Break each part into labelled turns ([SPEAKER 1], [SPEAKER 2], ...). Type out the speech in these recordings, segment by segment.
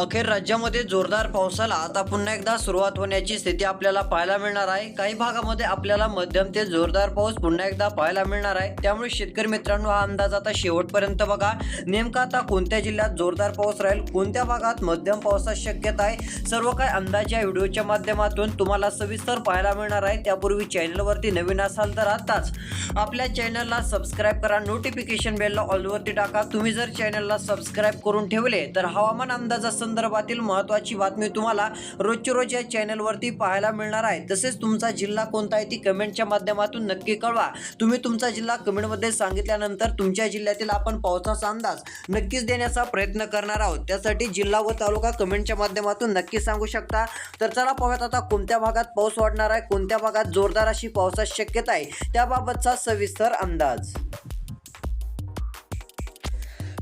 [SPEAKER 1] अखेर राज्यामध्ये जोरदार पावसाला आता पुन्हा एकदा सुरुवात होण्याची स्थिती आपल्याला पाहायला मिळणार आहे. काही भागामध्ये आपल्याला मध्यम ते जोरदार पाऊस पुन्हा एकदा पाहायला मिळणार आहे. त्यामुळे शेतकरी मित्रांनो हा अंदाज आता शेवटपर्यंत बघा. नेमका आता कोणत्या जिल्ह्यात जोरदार पाऊस राहील? कोणत्या भागात मध्यम पावसाची शक्यता आहे? सर्व काही अंदाज या व्हिडिओच्या माध्यमातून तुम्हाला सविस्तर पाहायला मिळणार आहे. त्यापूर्वी चॅनलवरती नवीन असाल तर आताच आपल्या चॅनलला सबस्क्राईब करा. नोटिफिकेशन बेलला ऑलवरती टाका. तुम्ही जर चॅनलला सबस्क्राईब करून ठेवले तर हवामान अंदाज असं संदर्भातील महत्त्वाची बातमी तुम्हाला रोजच्या रोज या चॅनलवरती पाहायला मिळणार आहे. तसेच तुमचा जिल्हा कोणता आहे ती कमेंटच्या माध्यमातून नक्की कळवा. तुम्ही तुमचा जिल्हा कमेंटमध्ये सांगितल्यानंतर तुमच्या जिल्ह्यातील आपण पावसाचा अंदाज नक्कीच देण्याचा प्रयत्न करणार आहोत. त्यासाठी जिल्हा व तालुका कमेंटच्या माध्यमातून नक्की सांगू शकता. तर चला पाहूयात आता कोणत्या भागात पाऊस वाढणार आहे कोणत्या भागात जोरदार अशी पावसाची शक्यता आहे त्याबाबतचा सविस्तर अंदाज.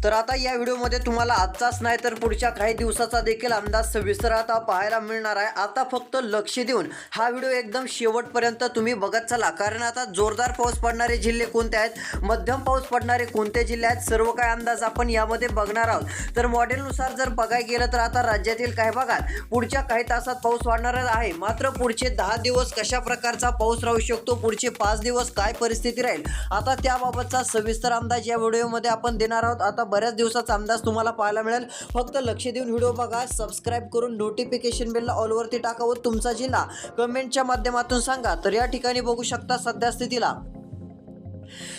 [SPEAKER 1] तर आता या व्हिडिओमध्ये तुम्हाला आजचाच नाही तर पुढच्या काही दिवसाचा देखील अंदाज सविस्तर आता पाहायला मिळणार आहे. आता फक्त लक्ष देऊन हा व्हिडिओ एकदम शेवटपर्यंत तुम्ही बघत चला. कारण आता जोरदार पाऊस पडणारे जिल्हे कोणते आहेत? मध्यम पाऊस पडणारे कोणते जिल्हे आहेत? सर्व काही अंदाज आपण यामध्ये बघणार आहोत. तर मॉडेलनुसार जर बघायला गेलं तर आता राज्यातील काही भागात पुढच्या काही तासात पाऊस वाढणार आहे. मात्र पुढचे दहा दिवस कशा प्रकारचा पाऊस राहू शकतो? पुढचे पाच दिवस काय परिस्थिती राहील? आता त्याबाबतचा सविस्तर अंदाज या व्हिडिओमध्ये आपण देणार आहोत. आता बऱ्याच दिवसाचा अंदाज तुम्हाला पाहायला मिळेल. फक्त लक्ष देऊन व्हिडिओ बघा सबस्क्राईब करून नोटिफिकेशन बेलला ऑलवरती टाका व तुमचा जिल्हा कमेंटच्या माध्यमातून सांगा. तर या ठिकाणी बघू शकता सध्या स्थितीला.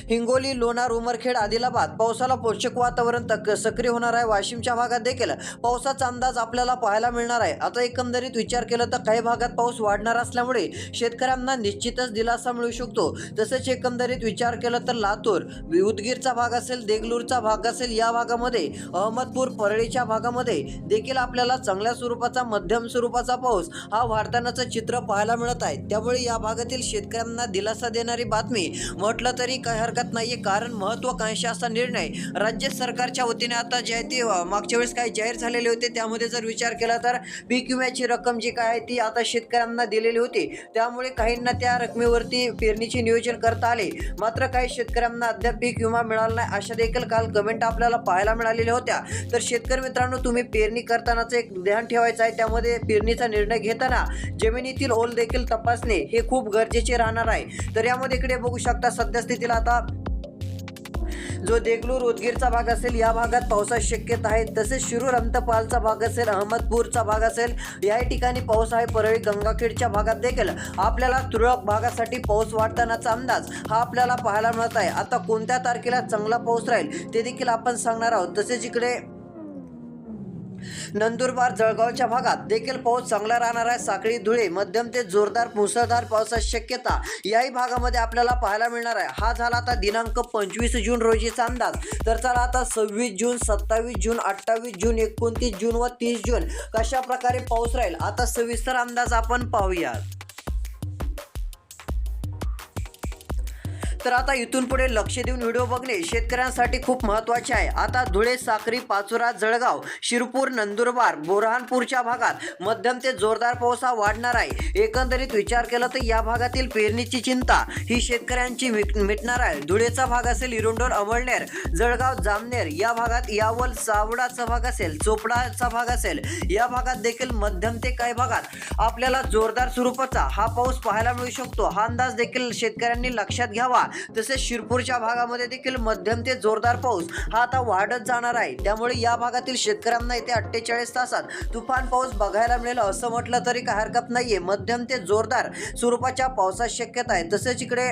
[SPEAKER 1] हिंगोली लोणार उमरखेड आदिलाबाद. पावसाला पोषक वातावरण तक सक्रिय होणार आहे. वाशिमच्या भागात देखील पावसाचा अंदाज आपल्याला पाहायला मिळणार आहे. आता एकंदरीत विचार केला तर काही भागात पाऊस वाढणार असल्यामुळे शेतकऱ्यांना निश्चितच दिलासा मिळू शकतो. तसेच एकंदरीत विचार केला तर लातूर उदगीरचा भाग असेल देगलूरचा भाग असेल या भागामध्ये अहमदपूर परळीच्या भागामध्ये देखील आपल्याला चांगल्या स्वरूपाचा मध्यम स्वरूपाचा पाऊस हा वाढतानाचं चित्र पाहायला मिळत आहे. त्यामुळे या भागातील शेतकऱ्यांना दिलासा देणारी बातमी म्हटलं तरी काही हरकत नाहीये. कारण महत्त्वाकांक्षा असा निर्णय राज्य सरकारच्या वतीने आता जे आहे ते मागच्या वेळेस काही जाहीर झालेले होते. त्यामध्ये जर विचार केला तर पीक विम्याची रक्कम जी काय आहे ती आता शेतकऱ्यांना दिलेली होती. त्यामुळे काहींना त्या रकमेवरती पेरणीचे नियोजन करता आले. मात्र काही शेतकऱ्यांना अद्याप पीक विमा मिळाला नाही. अशा देखील काल कमेंट आपल्याला पाहायला मिळालेल्या होत्या. तर शेतकरी मित्रांनो तुम्ही पेरणी करतानाच एक ध्यान ठेवायचं आहे. त्यामध्ये पेरणीचा निर्णय घेताना जमिनीतील ओल देखील तपासणे हे खूप गरजेचे राहणार आहे. तर यामध्ये इकडे बघू शकता सध्या देखील आता. जो देगलूर उदगीरचा भाग असेल या भागात पावसाची शक्यता आहे. तसेच शिरूर अंतपालचा भाग असेल अहमदपूरचा भाग असेल याही ठिकाणी पाऊस आहे. परळी गंगाखेडच्या भागात देखील आपल्याला तुरळक भागासाठी पाऊस वाढतानाचा अंदाज हा आपल्याला पाहायला मिळत आहे. आता कोणत्या तारखेला चांगला पाऊस राहील ते देखील आपण सांगणार आहोत. तसेच इकडे नंदुरबार जळगावच्या भागात देखील पाऊस चांगला राहणार आहे. साखळी धुळे मध्यम ते जोरदार मुसळधार पावसाची शक्यता याही भागामध्ये आपल्याला पाहायला मिळणार आहे. हा झाला आता दिनांक पंचवीस जून रोजीचा अंदाज. तर चला आता सव्वीस जून सत्तावीस जून अठ्ठावीस जून एकोणतीस जून व तीस जून कशा प्रकारे पाऊस राहील? आता सविस्तर अंदाज आपण पाहूयात. तर आता इथून पुढे लक्ष देऊन व्हिडिओ बघणे शेतकऱ्यांसाठी खूप महत्त्वाचे आहे. आता धुळे साक्री पाचोरा जळगाव शिरपूर नंदुरबार बोरहानपूरच्या भागात मध्यम ते जोरदार पाऊस हा वाढणार आहे. एकंदरीत विचार केला तर या भागातील पेरणीची चिंता ही शेतकऱ्यांची मिट- मिटणार आहे. धुळेचा भाग असेल इरोंडोर अमळनेर जळगाव जामनेर या भागात यावल सावडाचा भाग असेल चोपडाचा भाग असेल या भागात देखील मध्यम ते काही भागात आपल्याला जोरदार स्वरूपाचा हा पाऊस पाहायला मिळू शकतो. हा अंदाज देखील शेतकऱ्यांनी लक्षात घ्यावा. तसेच शिरपूरच्या भागामध्ये देखील मध्यम ते जोरदार पाऊस हा आता वाढत जाणार आहे. त्यामुळे या भागातील शेतकऱ्यांना येत्या अठ्ठेचाळीस तासात तुफान पाऊस बघायला मिळेल असं म्हटलं तरी काही हरकत नाहीये. मध्यम ते जोरदार स्वरूपाच्या पावसाची शक्यता आहे. तसेच इकडे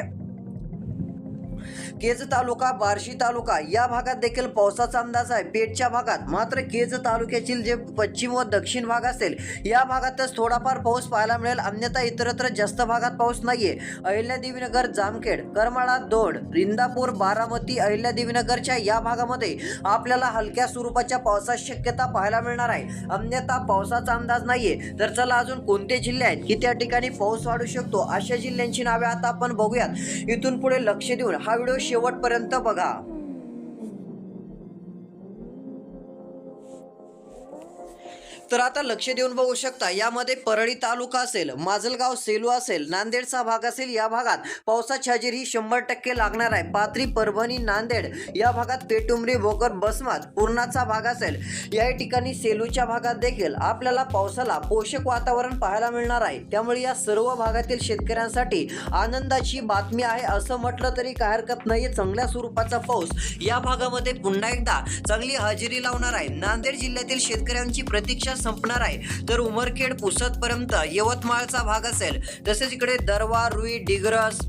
[SPEAKER 1] केज तालुका बार्शी तालुका या भागात देखील पावसाचा अंदाज आहे. पेठच्या भागात मात्र केज तालुक्यातील जे पश्चिम व दक्षिण भाग असेल या भागातच थोडाफार पाऊस पाहायला मिळेल. अन्यथा इतरत्र जास्त भागात पाऊस नाहीये. अहिल्यादेवीनगर जामखेड करमाळा दोड रिंदापूर बारामती अहिल्यादेवीनगरच्या या भागामध्ये आपल्याला हलक्या स्वरूपाच्या पावसाची शक्यता पाहायला मिळणार आहे. अन्यथा पावसाचा अंदाज नाहीये. तर चला अजून कोणते जिल्हे आहेत? की त्या ठिकाणी पाऊस वाढू शकतो? अशा जिल्ह्यांची नावे आता आपण बघूयात. इथून पुढे लक्ष देऊन हा व्हिडिओ शेवटपर्यंत बघा. तर आता लक्ष देऊन बघू शकता यामध्ये परळी तालुका असेल माजलगाव सेलू असेल नांदेडचा भाग असेल या भागात पावसाची हजेरी शंभर टक्के लागणार आहे. पाथरी परभणी नांदेड या भागात पेटुंबरी भोकर बसमात पूर्णाचा भाग असेल. या ठिकाणी सेलूच्या भागात देखील आपल्याला पावसाला पोषक वातावरण पाहायला मिळणार आहे. त्यामुळे या सर्व भागातील शेतकऱ्यांसाठी आनंदाची बातमी आहे असं म्हटलं तरी काय हरकत नाही चांगल्या स्वरूपाचा पाऊस या भागामध्ये पुन्हा एकदा चांगली हजेरी लावणार आहे. नांदेड जिल्ह्यातील शेतकऱ्यांची प्रतीक्षा संपणार आहे. तर उमरखेड पुसदपर्यंत यवतमाळचा भाग असेल. तसेच इकडे दरवा रुई डिग्रस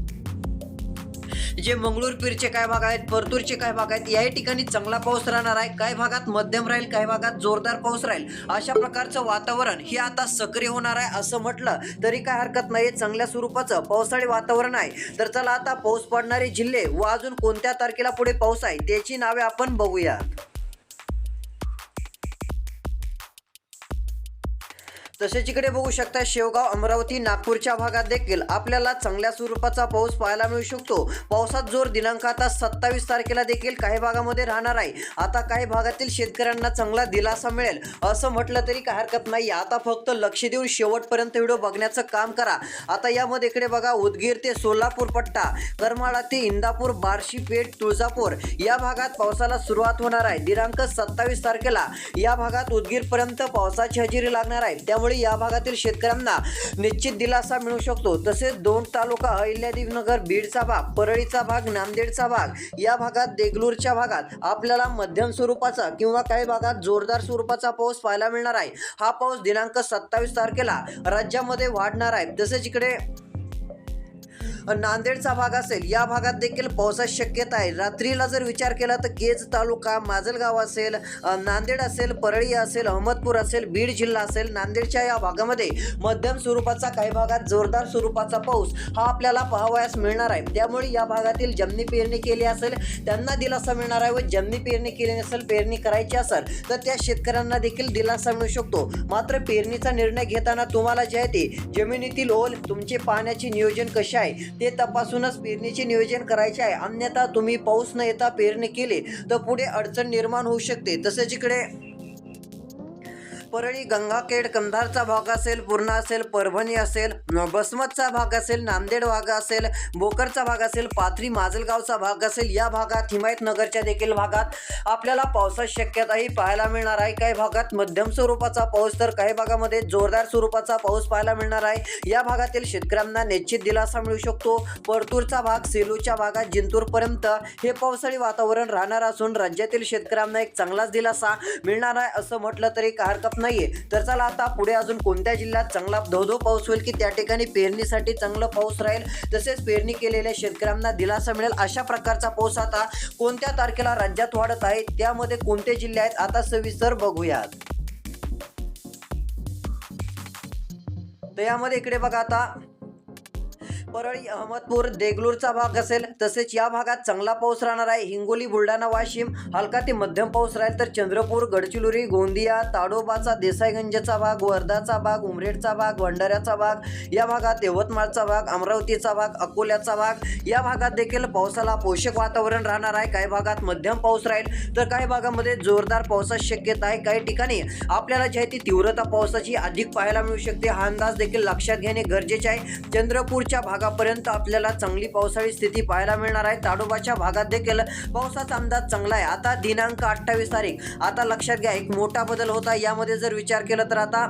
[SPEAKER 1] जे मंगळूर पीरचे काय भाग आहेत परतूरचे काय भाग आहेत याही ठिकाणी चांगला पाऊस राहणार आहे. काही भागात मध्यम राहील काही भागात जोरदार पाऊस राहील अशा प्रकारचं वातावरण हे आता सक्रिय होणार आहे असं म्हटलं तरी काय हरकत नाही चांगल्या स्वरूपाचं पावसाळी वातावरण आहे. तर चला आता पाऊस पडणारे जिल्हे व अजून कोणत्या तारखेला पुढे पाऊस आहे त्याची नावे आपण बघूयात तसेच इकडे बघू शकता शेवगाव अमरावती नागपूरच्या भागात देखील आपल्याला चांगल्या स्वरूपाचा पाऊस पाहायला मिळू शकतो. पावसात जोर दिनांक आता सत्तावीस तारखेला देखील काही भागामध्ये राहणार आहे. आता काही भागातील शेतकऱ्यांना चांगला दिलासा मिळेल. असं म्हटलं तरी काही हरकत नाही. आता फक्त लक्ष देऊन शेवटपर्यंत व्हिडिओ बघण्याचं काम करा. आता यामध्ये इकडे बघा उदगीर ते सोलापूर पट्टा करमाळा ते इंदापूर बार्शी पेठ तुळजापूर या भागात पावसाला सुरुवात होणार आहे. दिनांक सत्तावीस तारखेला या भागात उदगीरपर्यंत पावसाची हजेरी लागणार आहे. त्यामुळे या भागातील शेतकऱ्यांना निश्चित दिलासा मिळू शकतो. तसेच दोन तालुका अहिल्यादेवीनगर बीडचा भाग परळीचा भाग नांदेडचा भाग या भागात देगलूरच्या भागात आपल्याला मध्यम स्वरूपाचा किंवा काही भागात जोरदार स्वरूपाचा पाऊस पाहायला मिळणार आहे. हा पाऊस दिनांक सत्तावीस तारखेला राज्यामध्ये वाढणार आहे. तसेच इकडे नांदेडचा भाग असेल या भागात देखील पावसाची शक्यता आहे. रात्रीला जर विचार केला तर केज तालुका माजलगाव असेल नांदेड असेल परळी असेल अहमदपूर असेल बीड जिल्हा असेल नांदेडच्या या भागामध्ये मध्यम स्वरूपाचा काही भागात जोरदार स्वरूपाचा पाऊस हा आपल्याला पाहावयास मिळणार आहे. त्यामुळे या भागातील जमनी पेरणी केली असेल त्यांना दिलासा मिळणार आहे व जमनी पेरणी केली नसेल पेरणी करायची असेल तर त्या शेतकऱ्यांना देखील दिलासा मिळू शकतो. मात्र पेरणीचा निर्णय घेताना तुम्हाला जे आहे ते जमिनीतील ओल तुमचे पाण्याचे नियोजन कसे आहे ते तपासूनच पेरणीचे नियोजन करायचे आहे. अन्यथा तुम्ही पाऊस न येता पेरणी केली तर पुढे अडचण निर्माण होऊ शकते. तसेच इकडे परळी गंगाखेड कंधारचा भाग असेल पूर्णा असेल परभणी असेल बसमतचा भाग असेल नांदेड भाग असेल बोकरचा भाग असेल पाथरी माजलगावचा भाग असेल या भागात हिमायतनगरच्या देखील भागात आपल्याला पावसाची शक्यताही पाहायला मिळणार आहे. काही भागात मध्यम स्वरूपाचा पाऊस तर काही भागामध्ये जोरदार स्वरूपाचा पाऊस पाहायला मिळणार आहे. या भागातील शेतकऱ्यांना निश्चित दिलासा मिळू शकतो. परतूरचा भाग सेलूच्या भागात जिंतूरपर्यंत हे पावसाळी वातावरण राहणार असून राज्यातील शेतकऱ्यांना एक चांगलाच दिलासा मिळणार आहे असं म्हटलं तरी काय हरकत नाहीये. तर चला आता पुढे अजून कोणत्या जिल्ह्यात चांगला धोधो पाऊस होईल की त्या ठिकाणी पेरणीसाठी चांगलं पाऊस राहील? तसेच पेरणी केलेल्या शेतकऱ्यांना दिलासा मिळेल. अशा प्रकारचा पाऊस आता कोणत्या तारखेला राज्यात वाढत आहे? त्यामध्ये कोणते जिल्हे आहेत? आता सविस्तर बघूयात. तर यामध्ये इकडे बघा आता. परळी अहमदपूर देगलूरचा भाग असेल तसेच या भागात चांगला पाऊस राहणार आहे. हिंगोली बुलढाणा वाशिम हलका ते मध्यम पाऊस राहील तर चंद्रपूर गडचिरोली गोंदिया ताडोबाचा देसाईगंजचा भाग वर्धाचा भाग उमरेडचा भाग भंडाऱ्याचा भाग या भागात यवतमाळचा भाग अमरावतीचा भाग अकोल्याचा भाग या भागात देखील पावसाला पोषक वातावरण राहणार आहे. काही भागात मध्यम पाऊस राहील तर काही भागामध्ये जोरदार पावसाची शक्यता आहे. काही ठिकाणी आपल्याला जी आहे ती तीव्रता पावसाची अधिक पाहायला मिळू शकते. हा अंदाज देखील लक्षात घेणे गरजेचे आहे. चंद्रपूरच्या भागात भागापर्यंत आपल्याला चांगली पावसाळी स्थिती पाहायला मिळणार आहे. ताडोबाच्या भागात देखील पावसाचा अंदाज चांगला आहे. आता दिनांक अठ्ठावीस तारीख. आता लक्षात घ्या एक मोठा बदल होता यामध्ये जर विचार केला तर आता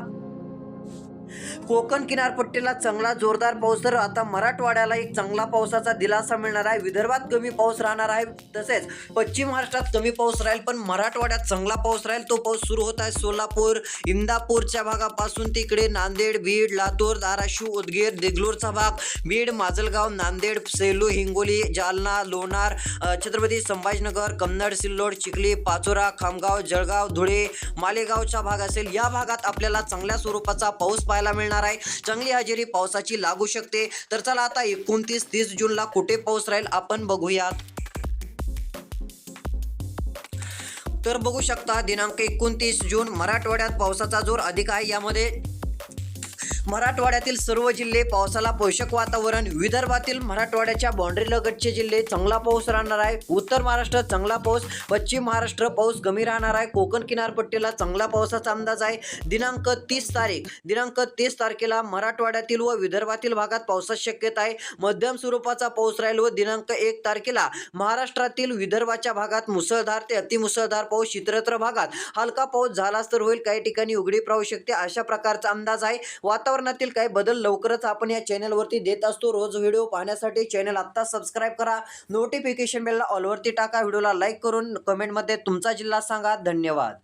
[SPEAKER 1] कोकण किनारपट्टीला चांगला जोरदार पाऊस तर आता मराठवाड्याला एक चांगला पावसाचा दिलासा मिळणार आहे. विदर्भात कमी पाऊस राहणार आहे तसेच पश्चिम महाराष्ट्रात कमी पाऊस राहील पण मराठवाड्यात चांगला पाऊस राहील. तो पाऊस सुरू होत आहे सोलापूर इंदापूरच्या भागापासून तिकडे नांदेड बीड लातूर धाराशिव उदगीर देगलूरचा भाग बीड माजलगाव नांदेड सेलू हिंगोली जालना लोणार छत्रपती संभाजीनगर कन्नड सिल्लोड चिखली पाचोरा खामगाव जळगाव धुळे मालेगावचा भाग असेल. या भागात आपल्याला चांगल्या स्वरूपाचा पाऊस पाहिजे पाहायला मिळणार आहे. चांगली हजेरी पावसाची लागू शकते. तर चला आता एकोणतीस तीस जूनला कुठे पाऊस राहील आपण बघूयात. तर बघू शकता दिनांक एकोणतीस जून मराठवाड्यात पावसाचा जोर अधिक आहे. यामध्ये मराठवाड्यातील सर्व जिल्हे पावसाला पोषक वातावरण विदर्भातील मराठवाड्याच्या बाउंड्री लगतचे जिल्हे चांगला पाऊस राहणार आहे. उत्तर महाराष्ट्र चांगला पाऊस पश्चिम महाराष्ट्र पाऊस कमी राहणार आहे. कोकण किनारपट्टीला चांगला पावसाचा अंदाज आहे. दिनांक तीस तारीख दिनांक तीस तारखेला मराठवाड्यातील व विदर्भातील भागात पावसाची शक्यता आहे. मध्यम स्वरूपाचा पाऊस राहील व दिनांक एक तारखेला महाराष्ट्रातील विदर्भाच्या भागात मुसळधार ते अतिमुसळधार पाऊस इतरत्र भागात हलका पाऊस झालाच तर होईल. काही ठिकाणी उघडीप राहू शकते. अशा प्रकारचा अंदाज आहे. वातावरण वातावरणातील काही बदल लवकरच आपण या चॅनलवरती देत असतो. रोज व्हिडिओ पाहण्यासाठी चॅनल आत्ता सबस्क्राईब करा. नोटिफिकेशन बेलला ऑलवरती टाका. व्हिडिओला लाईक करून कमेंटमध्ये तुमचा जिल्हा सांगा. धन्यवाद.